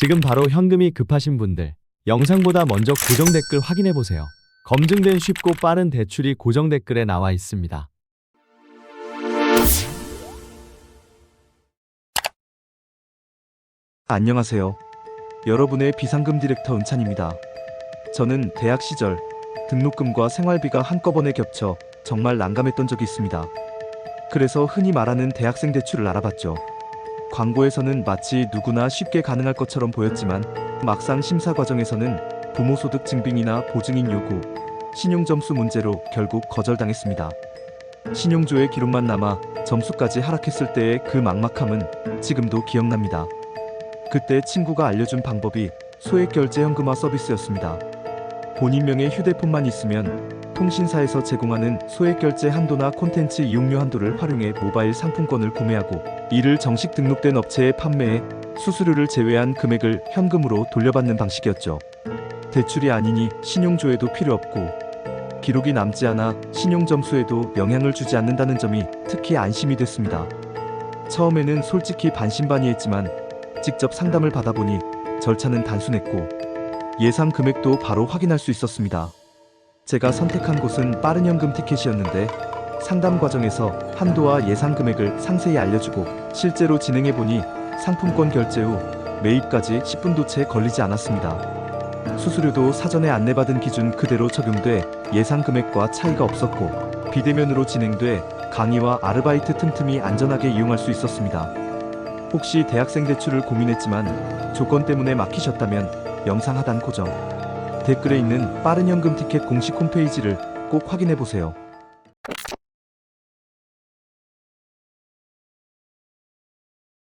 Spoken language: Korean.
지금 바로 현금이 급하신 분들, 영상보다 먼저 고정 댓글 확인해 보세요. 검증된 쉽고 빠른 대출이 고정 댓글에 나와 있습니다. 안녕하세요. 여러분의 비상금 디렉터 은찬입니다. 저는 대학 시절 등록금과 생활비가 한꺼번에 겹쳐 정말 난감했던 적이 있습니다. 그래서 흔히 말하는 대학생 대출을 알아봤죠. 광고에서는 마치 누구나 쉽게 가능할 것처럼 보였지만 막상 심사 과정에서는 부모 소득 증빙이나 보증인 요구, 신용 점수 문제로 결국 거절당했습니다. 신용조회 기록만 남아 점수까지 하락했을 때의 그 막막함은 지금도 기억납니다. 그때 친구가 알려준 방법이 소액 결제 현금화 서비스였습니다. 본인 명의 휴대폰만 있으면 통신사에서 제공하는 소액 결제 한도나 콘텐츠 이용료 한도를 활용해 모바일 상품권을 구매하고 이를 정식 등록된 업체에 판매해 수수료를 제외한 금액을 현금으로 돌려받는 방식이었죠. 대출이 아니니 신용조회도 필요 없고 기록이 남지 않아 신용 점수에도 영향을 주지 않는다는 점이 특히 안심이 됐습니다. 처음에는 솔직히 반신반의했지만 직접 상담을 받아보니 절차는 단순했고 예상 금액도 바로 확인할 수 있었습니다. 제가 선택한 곳은 빠른 현금 티켓이었는데 상담 과정에서 한도와 예상 금액을 상세히 알려주고 실제로 진행해보니 상품권 결제 후 매입까지 10분도 채 걸리지 않았습니다. 수수료도 사전에 안내받은 기준 그대로 적용돼 예상 금액과 차이가 없었고 비대면으로 진행돼 강의와 아르바이트 틈틈이 안전하게 이용할 수 있었습니다. 혹시 대학생 대출을 고민했지만 조건 때문에 막히셨다면 영상 하단 고정 댓글에 있는 빠른 현금 티켓 공식 홈페이지를 꼭 확인해 보세요.